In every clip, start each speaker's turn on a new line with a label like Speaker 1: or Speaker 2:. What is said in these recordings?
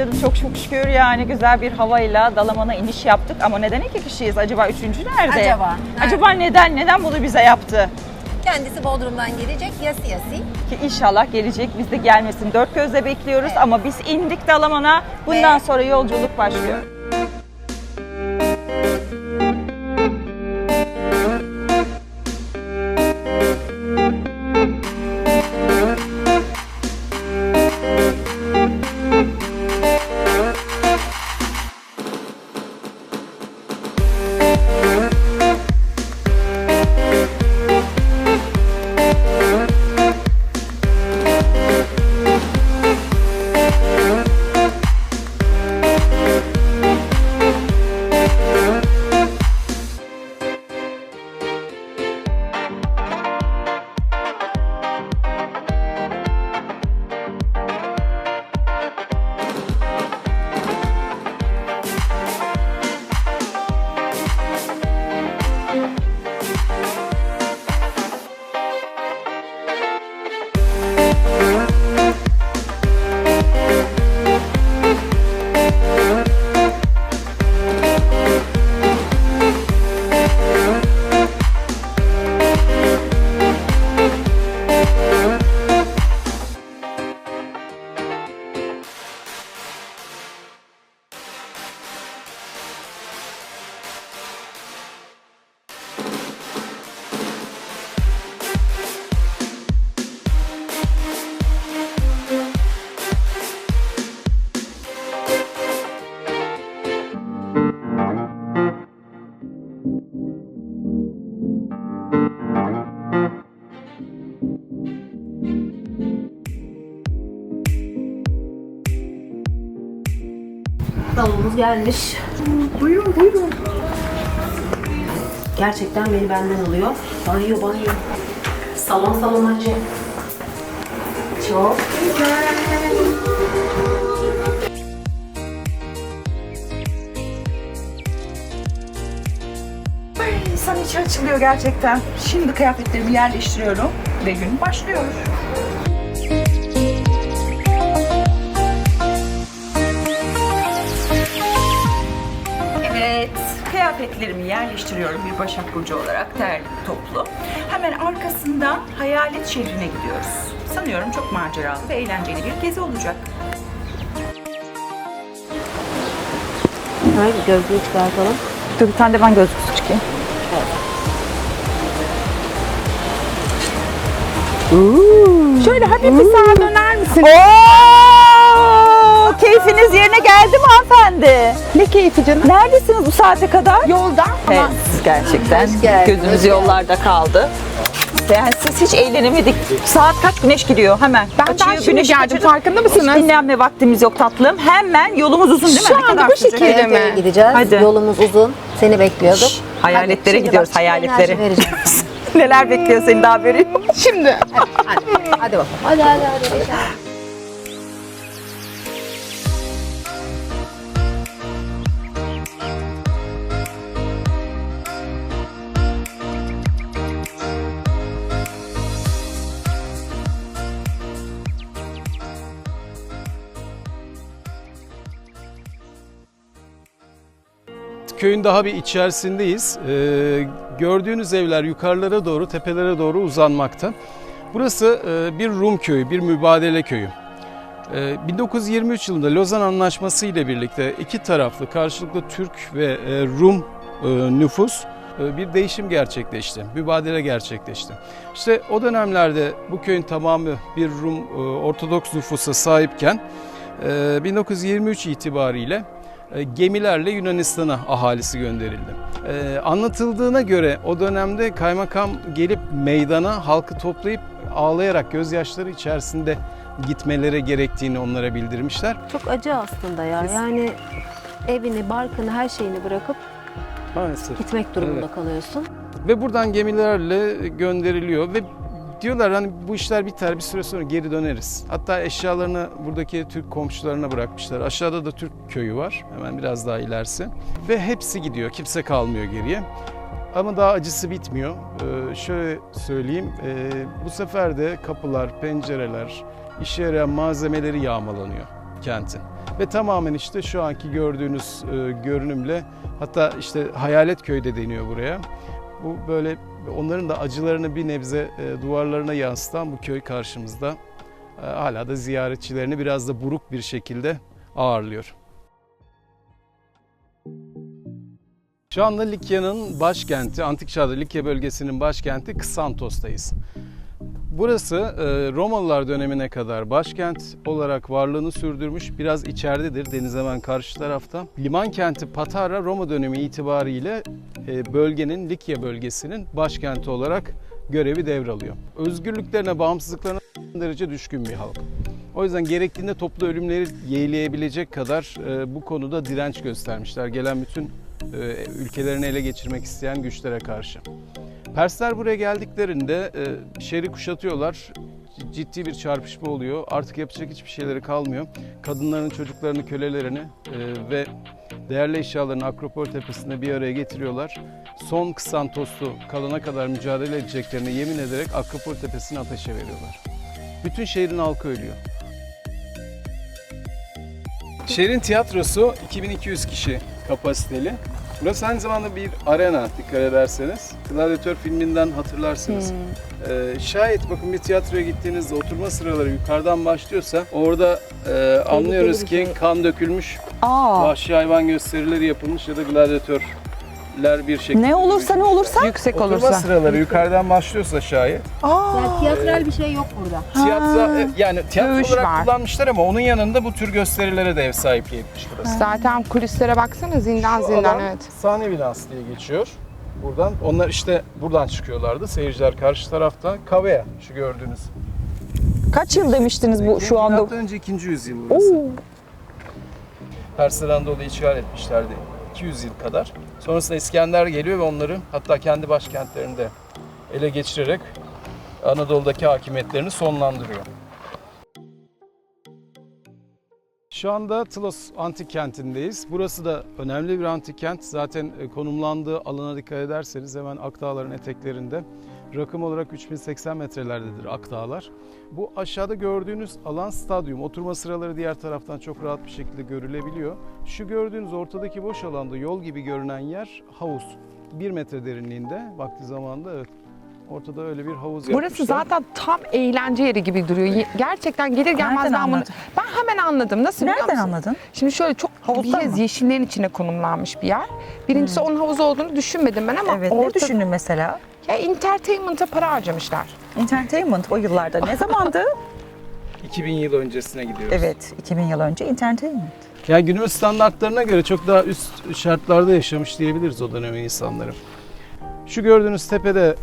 Speaker 1: başladı çok çok şükür yani güzel bir havayla Dalaman'a iniş yaptık ama neden iki kişiyiz acaba üçüncü nerede?
Speaker 2: Acaba, nerede?
Speaker 1: Acaba neden neden bunu bize yaptı?
Speaker 2: Kendisi Bodrum'dan gelecek yası yası.
Speaker 1: Ki inşallah gelecek biz de gelmesin dört gözle bekliyoruz ama biz indik Dalaman'a bundan sonra yolculuk başlıyor.
Speaker 3: Gelmiş. Buyurun buyurun. Gerçekten beni benden alıyor. Banyo banyo. Salon salon acı. Çok güzel.
Speaker 4: Ay, insan içi açılıyor gerçekten. Şimdi kıyafetlerimi yerleştiriyorum ve gün başlıyor. Kıyafetlerimi yerleştiriyorum bir Başak Burcu olarak derli toplu. Hemen arkasından Hayalet şehrine gidiyoruz. Sanıyorum çok maceralı ve eğlenceli bir gezi olacak.
Speaker 3: Hayır gözlüğü çıkartalım.
Speaker 1: Dur bir tane de ben gözlüksüz çıkayım.
Speaker 4: Şöyle hafif bir sağa döner misin?
Speaker 1: Oo! Keyfiniz yerine geldi mi hanımefendi?
Speaker 4: Ne keyfi canım?
Speaker 1: Neredesiniz bu saate kadar?
Speaker 4: Yolda
Speaker 1: Evet,
Speaker 4: ama
Speaker 1: gerçekten
Speaker 3: Hoş geldin,
Speaker 1: gözümüz yollarda kaldı. Yani siz hiç eğlenemedik. Saat kaç güneş gidiyor hemen.
Speaker 4: ben daha şimdi geldim farkında
Speaker 1: Hiç
Speaker 4: mısınız?
Speaker 1: dinlenme vaktimiz yok tatlım. Hemen yolumuz uzun değil mi?
Speaker 4: Şu
Speaker 1: Ne
Speaker 4: anda
Speaker 1: kadar
Speaker 4: bu
Speaker 1: sürecek?
Speaker 4: şekilde.
Speaker 3: Evet,
Speaker 4: mi?
Speaker 3: evet, gideceğiz.
Speaker 1: Hadi.
Speaker 3: Yolumuz uzun. Seni bekliyorduk.
Speaker 1: Şş, hayaletlere
Speaker 3: şimdi
Speaker 1: gidiyoruz,
Speaker 3: şimdi
Speaker 1: hayaletlere.
Speaker 3: enerji vereceğim sana.
Speaker 1: Neler bekliyor seni daha haberi yok.
Speaker 4: Şimdi
Speaker 3: hadi, hadi bakalım. Hadi hadi hadi.
Speaker 5: Köyün daha bir içerisindeyiz. Ee, gördüğünüz evler yukarılara doğru, tepelere doğru uzanmakta. Burası e, bir Rum köyü, bir mübadele köyü. Ee, 1923 yılında Lozan Anlaşması ile birlikte iki taraflı karşılıklı Türk ve e, Rum e, nüfus e, bir değişim gerçekleşti, mübadele gerçekleşti. İşte o dönemlerde bu köyün tamamı bir Rum e, Ortodoks nüfusa sahipken e, 1923 itibariyle e, gemilerle Yunanistan'a ahalisi gönderildi. E, anlatıldığına göre o dönemde kaymakam gelip meydana halkı toplayıp ağlayarak gözyaşları içerisinde gitmeleri gerektiğini onlara bildirmişler.
Speaker 3: Çok acı aslında ya. Yani evini, barkını, her şeyini bırakıp
Speaker 5: Maalesef.
Speaker 3: gitmek durumunda
Speaker 5: Evet.
Speaker 3: kalıyorsun.
Speaker 5: Ve buradan gemilerle gönderiliyor ve diyorlar hani bu işler biter bir süre sonra geri döneriz. Hatta eşyalarını buradaki Türk komşularına bırakmışlar. Aşağıda da Türk köyü var hemen biraz daha ilerisi. Ve hepsi gidiyor kimse kalmıyor geriye. Ama daha acısı bitmiyor. Ee, şöyle söyleyeyim ee, bu sefer de kapılar, pencereler, işe yarayan malzemeleri yağmalanıyor kentin. ve tamamen işte şu anki gördüğünüz e, görünümle hatta işte Hayalet Köy de deniyor buraya. Bu böyle onların da acılarını bir nebze e, duvarlarına yansıtan bu köy karşımızda. E, hala da ziyaretçilerini biraz da buruk bir şekilde ağırlıyor. Şu anda Likya'nın başkenti, Antik Çağ'da Likya bölgesinin başkenti Kısantos'tayız. Burası e, Romalılar dönemine kadar başkent olarak varlığını sürdürmüş. Biraz içeridedir, deniz hemen karşı tarafta. Liman kenti Patara Roma dönemi itibariyle e, bölgenin, Likya bölgesinin başkenti olarak görevi devralıyor. Özgürlüklerine, bağımsızlıklarına derece düşkün bir halk. O yüzden gerektiğinde toplu ölümleri yeğleyebilecek kadar e, bu konuda direnç göstermişler. Gelen bütün ülkelerini ele geçirmek isteyen güçlere karşı. Persler buraya geldiklerinde e, şehri kuşatıyorlar. Ciddi bir çarpışma oluyor. Artık yapacak hiçbir şeyleri kalmıyor. Kadınların, çocuklarını, kölelerini e, ve değerli eşyalarını Akropol Tepesi'nde bir araya getiriyorlar. Son Kısantoslu kalana kadar mücadele edeceklerine yemin ederek Akropol Tepesi'ni ateşe veriyorlar. Bütün şehrin halkı ölüyor. Şehrin tiyatrosu 2200 kişi kapasiteli. Burası aynı zamanda bir arena dikkat ederseniz. Gladiator filminden hatırlarsınız. Ee, şayet bakın bir tiyatroya gittiğinizde oturma sıraları yukarıdan başlıyorsa orada e, anlıyoruz ki kan dökülmüş,
Speaker 1: Aa,
Speaker 5: vahşi hayvan gösterileri yapılmış ya da gladyatörler bir şekilde.
Speaker 1: ne olursa ne olursa
Speaker 4: Yüksek
Speaker 5: Oturma
Speaker 4: olursa.
Speaker 5: sıraları yukarıdan başlıyorsa şayet
Speaker 2: Yani tiyatral bir şey yok burada.
Speaker 5: tiyatro e, yani tiyatro
Speaker 6: Dövüş
Speaker 5: olarak
Speaker 6: var.
Speaker 5: kullanmışlar ama onun yanında bu tür gösterilere de ev sahipliği etmiş burası.
Speaker 6: Zaten kulislere baksana zindan
Speaker 5: Şu
Speaker 6: zindan
Speaker 5: alan
Speaker 6: evet.
Speaker 5: sahne binası diye geçiyor. Buradan onlar işte buradan çıkıyorlardı. Seyirciler karşı tarafta. Kavea şu gördüğünüz.
Speaker 1: kaç yıl demiştiniz bu şu anda?
Speaker 5: Milattan önce 2. yüzyıl burası.
Speaker 1: Oo.
Speaker 5: Anadolu'yu işgal etmişlerdi 200 yıl kadar. Sonrasında İskender geliyor ve onları hatta kendi başkentlerinde ele geçirerek Anadolu'daki hakimiyetlerini sonlandırıyor. Şu anda Tlos antik kentindeyiz. Burası da önemli bir antik kent. Zaten e, konumlandığı alana dikkat ederseniz hemen Akdağların eteklerinde. Rakım olarak 3080 metrelerdedir Akdağlar. Bu aşağıda gördüğünüz alan stadyum. Oturma sıraları diğer taraftan çok rahat bir şekilde görülebiliyor. Şu gördüğünüz ortadaki boş alanda yol gibi görünen yer havuz. 1 metre derinliğinde vakti zamanında evet. Ortada öyle bir havuz
Speaker 6: Burası
Speaker 5: yapmışlar.
Speaker 6: zaten tam eğlence yeri gibi duruyor. Gerçekten gelir gelmez
Speaker 1: Nereden
Speaker 6: ben bunu...
Speaker 1: anladın?
Speaker 6: Ben hemen anladım. Nasıl biliyor
Speaker 1: Nereden
Speaker 6: musun?
Speaker 1: anladın?
Speaker 6: Şimdi şöyle çok
Speaker 1: Havuzda
Speaker 6: bir kez
Speaker 1: mı?
Speaker 6: yeşillerin içine konumlanmış bir yer. Birincisi onun havuz olduğunu düşünmedim ben ama
Speaker 1: Evet, ne
Speaker 6: orta...
Speaker 1: düşündün mesela?
Speaker 6: Ya entertainment'a para harcamışlar.
Speaker 1: Entertainment o yıllarda ne zamandı?
Speaker 5: 2000 yıl öncesine gidiyoruz.
Speaker 1: evet, 2000 yıl önce entertainment.
Speaker 5: Yani günümüz standartlarına göre çok daha üst şartlarda yaşamış diyebiliriz o dönemin insanları. Şu gördüğünüz tepede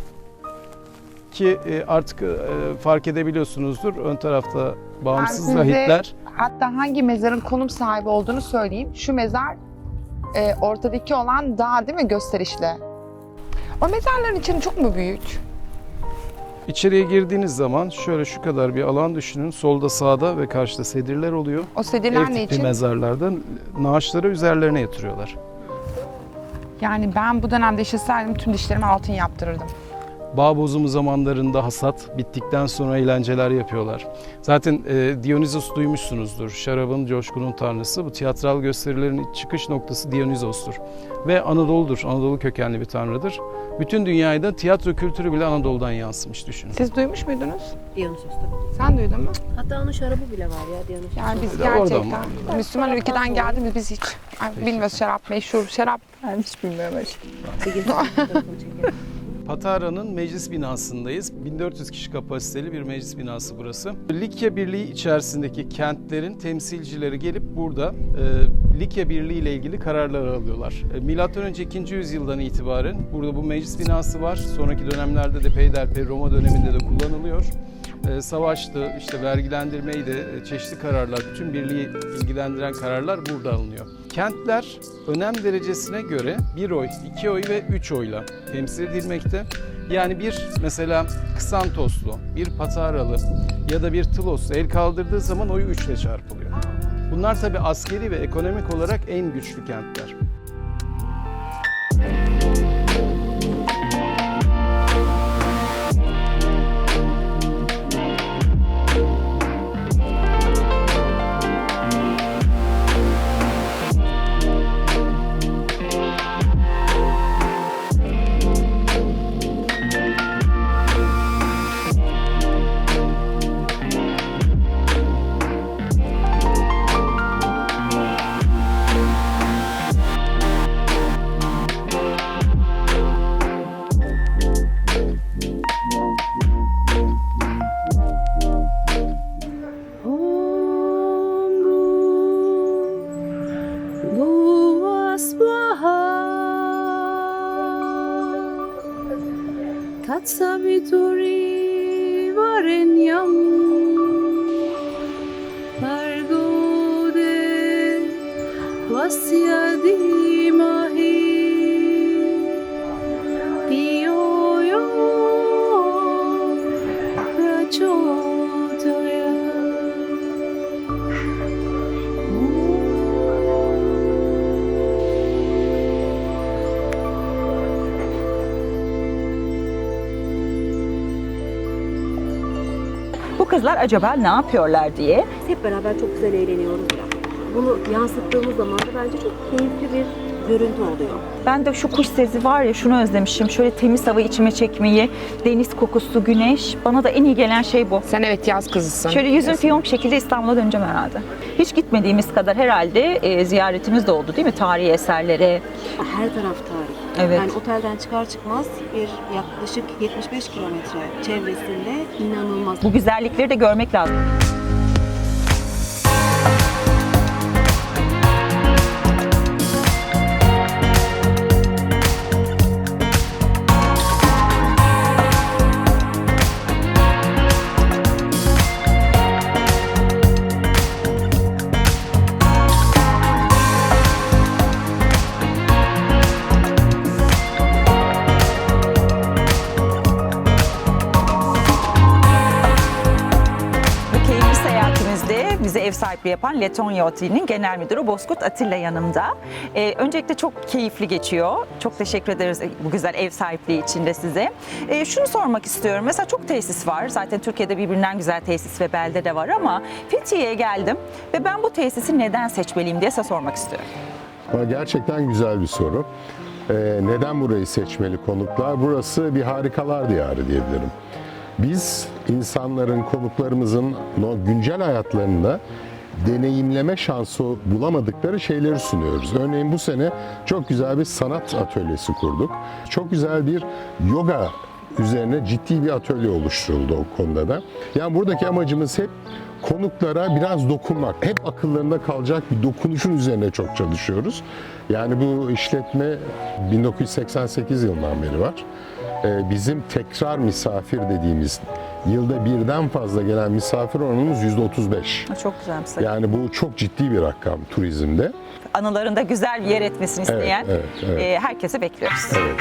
Speaker 5: ki e, artık e, fark edebiliyorsunuzdur. Ön tarafta bağımsız rahipler.
Speaker 6: Hatta hangi mezarın konum sahibi olduğunu söyleyeyim. Şu mezar e, ortadaki olan dağ değil mi gösterişli? O mezarların içini çok mu büyük?
Speaker 5: İçeriye girdiğiniz zaman şöyle şu kadar bir alan düşünün. Solda sağda ve karşıda sedirler oluyor.
Speaker 6: O
Speaker 5: Ev
Speaker 6: sedirler ne
Speaker 5: tipi
Speaker 6: için?
Speaker 5: mezarlardan naaşları üzerlerine yatırıyorlar.
Speaker 6: Yani ben bu dönemde yaşasaydım tüm dişlerimi altın yaptırırdım.
Speaker 5: Bağ bozumu zamanlarında hasat bittikten sonra eğlenceler yapıyorlar. Zaten e, Dionysos duymuşsunuzdur. Şarabın, coşkunun tanrısı. Bu tiyatral gösterilerin çıkış noktası Dionysos'tur. Ve Anadolu'dur. Anadolu kökenli bir tanrıdır. Bütün dünyaya da tiyatro kültürü bile Anadolu'dan yansımış düşünün.
Speaker 6: Siz duymuş muydunuz?
Speaker 2: Dionysos'ta.
Speaker 6: Sen duydun mu?
Speaker 2: Hatta onun şarabı bile var ya Dionysos.
Speaker 6: Yani biz gerçekten. Müslüman ülkeden geldiğimiz biz hiç Ay, bilmiyoruz şarap meşhur şarap.
Speaker 1: Ben hiç bilmiyorum.
Speaker 2: Bir gün.
Speaker 5: Patara'nın meclis binasındayız. 1400 kişi kapasiteli bir meclis binası burası. Likya Birliği içerisindeki kentlerin temsilcileri gelip burada e, Likya Birliği ile ilgili kararlar alıyorlar. E, Milattan önce 2. yüzyıldan itibaren burada bu meclis binası var. Sonraki dönemlerde de peyderpey Roma döneminde de kullanılıyor. E, savaştı, işte vergilendirmeydi, e, çeşitli kararlar, bütün birliği ilgilendiren kararlar burada alınıyor. Kentler önem derecesine göre 1 oy, 2 oy ve 3 oyla temsil edilmekte. Yani bir mesela Kısantoslu, bir Pataralı ya da bir Tloslu el kaldırdığı zaman oyu 3 ile çarpılıyor. Bunlar tabi askeri ve ekonomik olarak en güçlü kentler.
Speaker 1: Kızlar acaba ne yapıyorlar diye
Speaker 2: Hep beraber çok güzel eğleniyoruz ya. Bunu yansıttığımız zaman da bence çok keyifli bir görüntü oluyor.
Speaker 1: Ben de şu kuş sesi var ya şunu özlemişim. Şöyle temiz hava içime çekmeyi, deniz kokusu, güneş. Bana da en iyi gelen şey bu.
Speaker 6: Sen evet yaz kızısın.
Speaker 1: Şöyle yüzüm fiyonk şekilde İstanbul'a döneceğim herhalde. Hiç gitmediğimiz kadar herhalde e, ziyaretimiz de oldu değil mi? Tarihi eserlere.
Speaker 2: Her taraf tarih.
Speaker 1: Evet.
Speaker 2: Yani otelden çıkar çıkmaz bir yaklaşık 75 kilometre çevresinde inanılmaz
Speaker 1: Bu güzellikleri de görmek lazım. Sahipliği yapan Letonya Oteli'nin genel müdürü Bozkurt Atilla yanımda. Ee, öncelikle çok keyifli geçiyor. Çok teşekkür ederiz bu güzel ev sahipliği için de size. Ee, şunu sormak istiyorum. Mesela çok tesis var. Zaten Türkiye'de birbirinden güzel tesis ve belde de var ama Fethiye'ye geldim ve ben bu tesisi neden seçmeliyim diye size sormak istiyorum.
Speaker 7: Gerçekten güzel bir soru. Ee, neden burayı seçmeli konuklar? Burası bir harikalar diyarı diyebilirim. Biz insanların, konuklarımızın güncel hayatlarında deneyimleme şansı bulamadıkları şeyleri sunuyoruz. Örneğin bu sene çok güzel bir sanat atölyesi kurduk. Çok güzel bir yoga üzerine ciddi bir atölye oluşturuldu o konuda da. Yani buradaki amacımız hep konuklara biraz dokunmak. Hep akıllarında kalacak bir dokunuşun üzerine çok çalışıyoruz. Yani bu işletme 1988 yılından beri var. Ee, Bizim tekrar misafir dediğimiz yılda birden fazla gelen misafir oranımız %35.
Speaker 1: Çok güzel bir sayı.
Speaker 7: Yani bu çok ciddi bir rakam turizmde.
Speaker 1: Anılarında güzel bir yer etmesini
Speaker 7: Evet,
Speaker 1: isteyen
Speaker 7: evet, evet.
Speaker 1: e, herkese bekliyoruz.
Speaker 7: Evet.